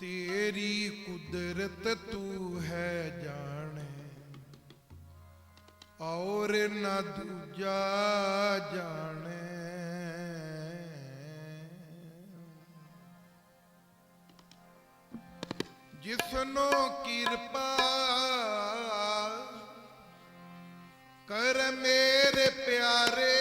ਤੇਰੀ ਕੁਦਰਤ ਤੂੰ ਹੈ ਜਾਣੇ। ਔਰ ਨਾ ਦੂਜਾ ਜਾਣੇ। ਜਿਸਨੋ ਕਿਰਪਾ ਕਰ ਮੇਰੇ ਪਿਆਰੇ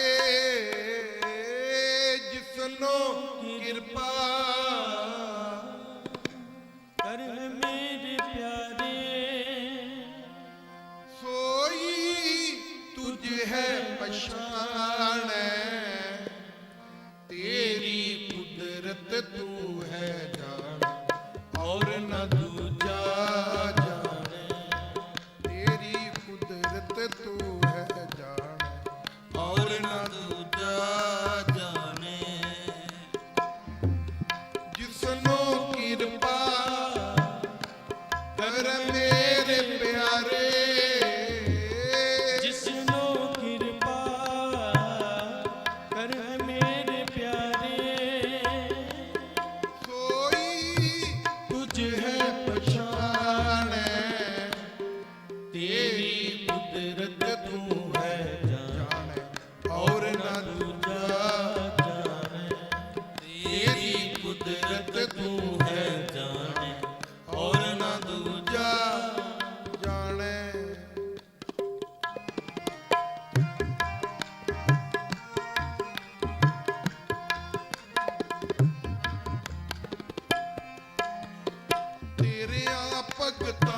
Good.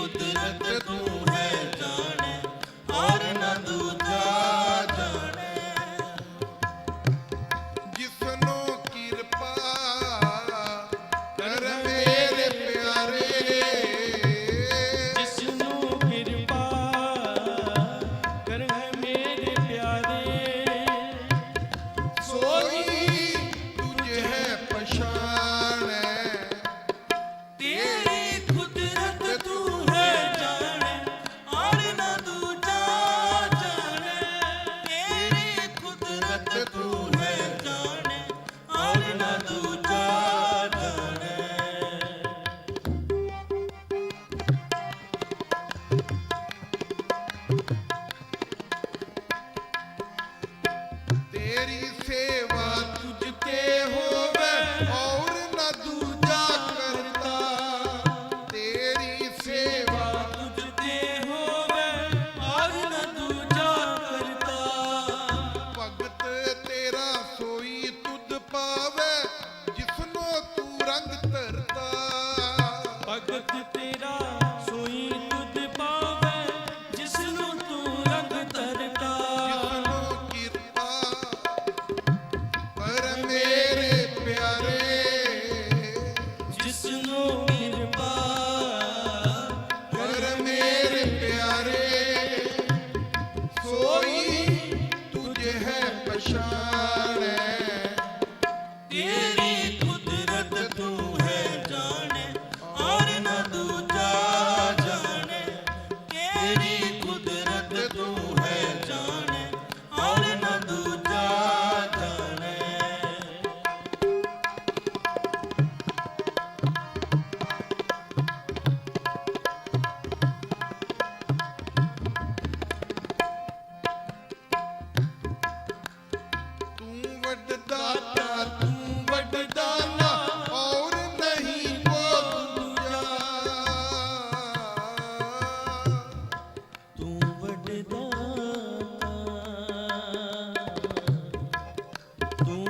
قدرتك रंग तू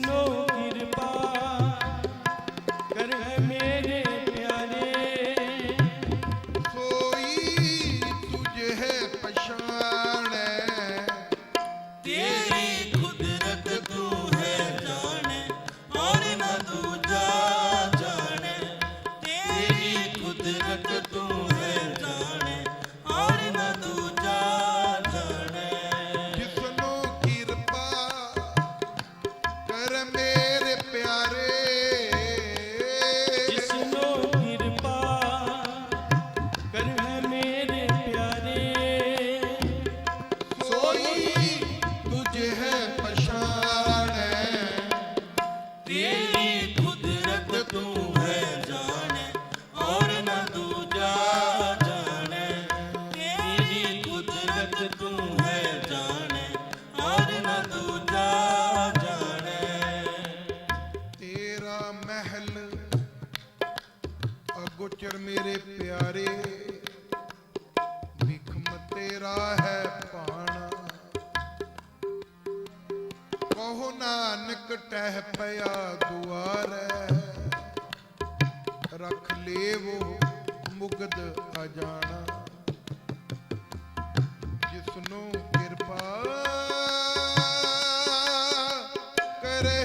know. ਟਹਿ ਪਿਆ ਦੁਆਰੇ। ਰਖ ਲੇਵੋ ਮੁਗਦ ਆ ਅਜਾਣਾ। ਜਿਸਨੂੰ ਕਿਰਪਾ ਕਰੇ